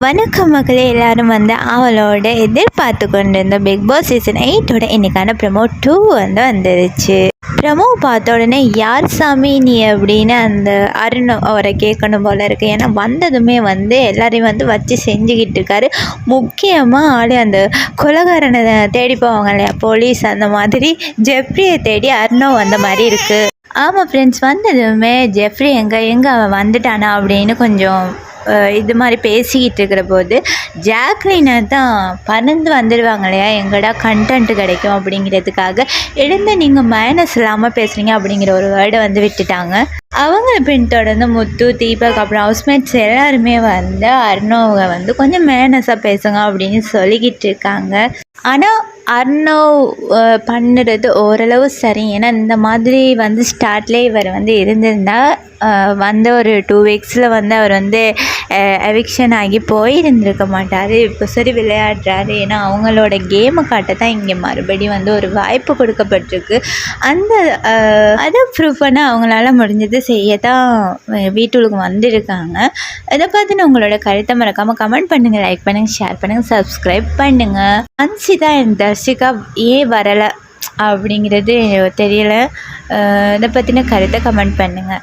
வணக்கம் மக்களே எல்லாரும் வந்து அவளோட எதிர்பார்த்து கொண்டிருந்த பிக் பாஸ் சீசன் எயிட்டோட இன்னைக்கான ப்ரமோ டூ வந்து வந்துருச்சு. ப்ரமோ பார்த்த உடனே யார் சாமி நீ? அப்படின்னு அந்த அருண் அவரை கேட்கணும் போல இருக்கு. ஏன்னா வந்ததுமே வந்து எல்லாரையும் வந்து வச்சு செஞ்சுக்கிட்டு இருக்காரு. முக்கியமாக ஆடு அந்த கொலகாரனை தேடி போவாங்க இல்லையா போலீஸ் அந்த மாதிரி. ஜெப்ரியை தேடி அருணோ வந்த மாதிரி இருக்குது ஆமாம் ஃப்ரெண்ட்ஸ் வந்ததுமே ஜெஃப்ரி எங்கே எங்கே அவன் வந்துட்டானா? அப்படின்னு கொஞ்சம் இது மாதிரி பேசிக்கிட்டு இருக்கிற போது ஜாக்லினை தான் பறந்து வந்துடுவாங்க இல்லையா? எங்கடா கண்டென்ட் கிடைக்கும் அப்படிங்கிறதுக்காக எழுந்து நீங்கள் மைனஸ் இல்லாமல் பேசுகிறீங்க அப்படிங்கிற ஒரு வேர்டை வந்து விட்டுட்டாங்க. அவங்கள பின்தொடர்ந்து முத்து தீபக் அப்புறம் ஹவுஸ்மேட்ஸ் எல்லாருமே வந்து அர்ணோவை வந்து கொஞ்சம் மேனஸாக பேசுங்க அப்படின்னு சொல்லிக்கிட்டு இருக்காங்க. ஆனால் அர்ணவ் பண்ணுறது ஓரளவு சரி. ஏன்னா இந்த மாதிரி வந்து ஸ்டார்ட்லேயே இவர் வந்து இருந்திருந்தா வந்த ஒரு டூ வீக்ஸில் வந்து அவர் வந்து எவிக்ஷன் ஆகி போயிருந்திருக்க மாட்டார். இப்போ சரி விளையாடுறாரு. ஏன்னா அவங்களோட கேமை காட்ட தான் இங்கே மறுபடியும் வந்து ஒரு வாய்ப்பு கொடுக்கப்பட்டிருக்கு. அந்த அதை ப்ரூவ் பண்ண அவங்களால முடிஞ்சது செய்ய தான் வீட்டுக்கு வந்திருக்காங்க. இதை பார்த்து உங்களோட கருத்தை மறக்காமல் கமெண்ட் பண்ணுங்கள் லைக் பண்ணுங்கள் ஷேர் பண்ணுங்கள் சப்ஸ்கிரைப் பண்ணுங்கள் அன்சிதா என் ரசிகா ஏன் வரலை அப்படிங்கிறது தெரியலை. இதை பற்றின கருத்தை கமெண்ட் பண்ணுங்கள்